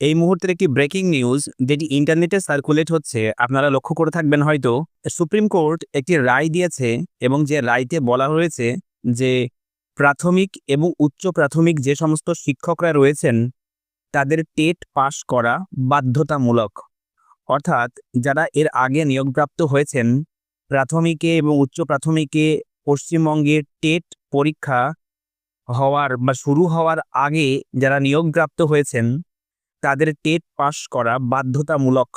এই মুহূর্তের একটি ব্রেকিং নিউজ যেটি ইন্টারনেটে সার্কুলেট হচ্ছে, আপনারা লক্ষ্য করে থাকবেন হয়তো সুপ্রিম কোর্ট একটি রায় দিয়েছে এবং যে রায়তে বলা হয়েছে যে প্রাথমিক এবং উচ্চ প্রাথমিক যে সমস্ত শিক্ষকরা রয়েছেন, তাদের টেট পাস করা বাধ্যতামূলক। অর্থাৎ যারা এর আগে নিয়োগপ্রাপ্ত হয়েছেন, প্রাথমিকে এবং উচ্চ প্রাথমিকে পশ্চিমবঙ্গের টেট পরীক্ষা হওয়ার বা শুরু হওয়ার আগে যারা নিয়োগপ্রাপ্ত হয়েছেন তাদের টেট পাস করা বাধ্যতামূলক।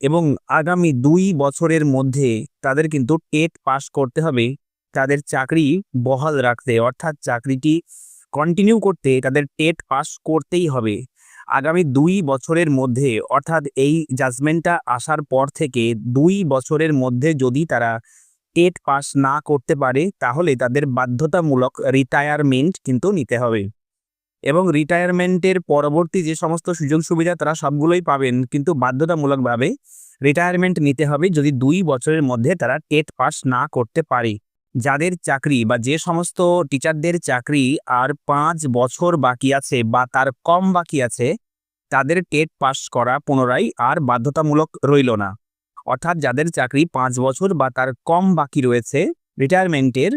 এবং আগামী দুই বছরের মধ্যে তাদের কিন্তু টেট পাস করতে হবে। তাদের চাকরি বহাল রাখতে, অর্থাৎ চাকরিটি কন্টিনিউ করতে তাদের টেট পাস করতেই হবে। আগামী দুই বছরের মধ্যে, অর্থাৎ এই জাজমেন্টটা আসার পর থেকে দুই বছরের মধ্যে যদি তারা টেট পাস না করতে পারে, তাহলে তাদের বাধ্যতামূলক রিটায়ারমেন্ট কিন্তু নিতে হবে। এবং রিটায়ারমেন্টের পরবর্তী যে সমস্ত সুযোগ সুবিধা তারা সবগুলোই পাবেন, কিন্তু বাধ্যতামূলকভাবে রিটায়ারমেন্ট নিতে হবে যদি দুই বছরের মধ্যে তারা টেট পাস না করতে পারে। যাদের চাকরি বা যে সমস্ত টিচারদের চাকরি আর পাঁচ বছর বাকি আছে বা তার কম বাকি আছে, তাদের টেট পাস করা পুনরায় আর বাধ্যতামূলক রইল না। অর্থাৎ যাদের চাকরি পাঁচ বছর বা তার কম বাকি রয়েছে রিটায়ারমেন্টের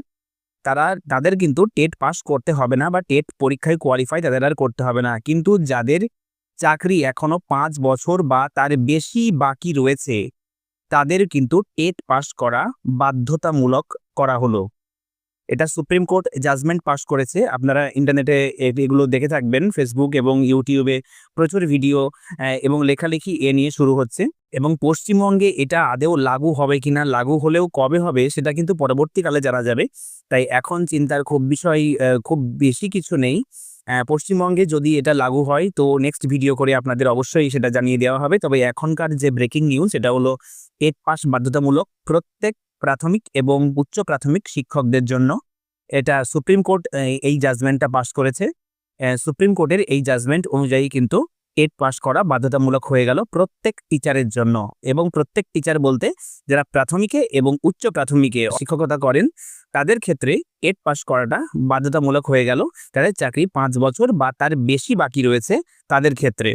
তারা তাদের কিন্তু টেট পাস করতে হবে না বা টেট পরীক্ষায় কোয়ালিফাই তাদের আর করতে হবে না। কিন্তু যাদের চাকরি এখনও পাঁচ বছর বা তার বেশি বাকি রয়েছে, তাদের কিন্তু টেট পাস করা বাধ্যতামূলক করা হলো। এটা সুপ্রিম কোর্ট জাজমেন্ট পাশ করেছে। আপনারা ইন্টারনেটে এগুলো দেখে থাকবেন ফেসবুক এবং ইউটিউবে প্রচুর ভিডিও এবং লেখালেখি এ নিয়ে শুরু হচ্ছে। এবং পশ্চিমবঙ্গে এটা আদেও লাগু হবে কিনা, লাগু হলেও কবে হবে, সেটা কিন্তু পরবর্তীকালে জানা যাবে। তাই এখন চিন্তার খুব বিষয় খুব বেশি কিছু নেই। পশ্চিমবঙ্গে যদি এটা লাগু হয়, তো নেক্সট ভিডিও করে আপনাদের অবশ্যই সেটা জানিয়ে দেওয়া হবে। তবে এখনকার যে ব্রেকিং নিউজ সেটা হলো টেট পাস বাধ্যতামূলক প্রত্যেক প্রাথমিক এবং উচ্চ প্রাথমিক শিক্ষকদের জন্য। এটা সুপ্রিম কোর্ট এই জাজমেন্টটা পাশ করেছে। সুপ্রিম কোর্টের এই জাজমেন্ট অনুযায়ী কিন্তু টেট পাশ করা বাধ্যতামূলক হয়ে গেল প্রত্যেক টিচারের জন্য। এবং প্রত্যেক টিচার বলতে যারা প্রাথমিকে এবং উচ্চ প্রাথমিকে শিক্ষকতা করেন, তাদের ক্ষেত্রে টেট পাশ করাটা বাধ্যতামূলক হয়ে গেল। তাদের চাকরি পাঁচ বছর বা তার বেশি বাকি রয়েছে তাদের ক্ষেত্রে।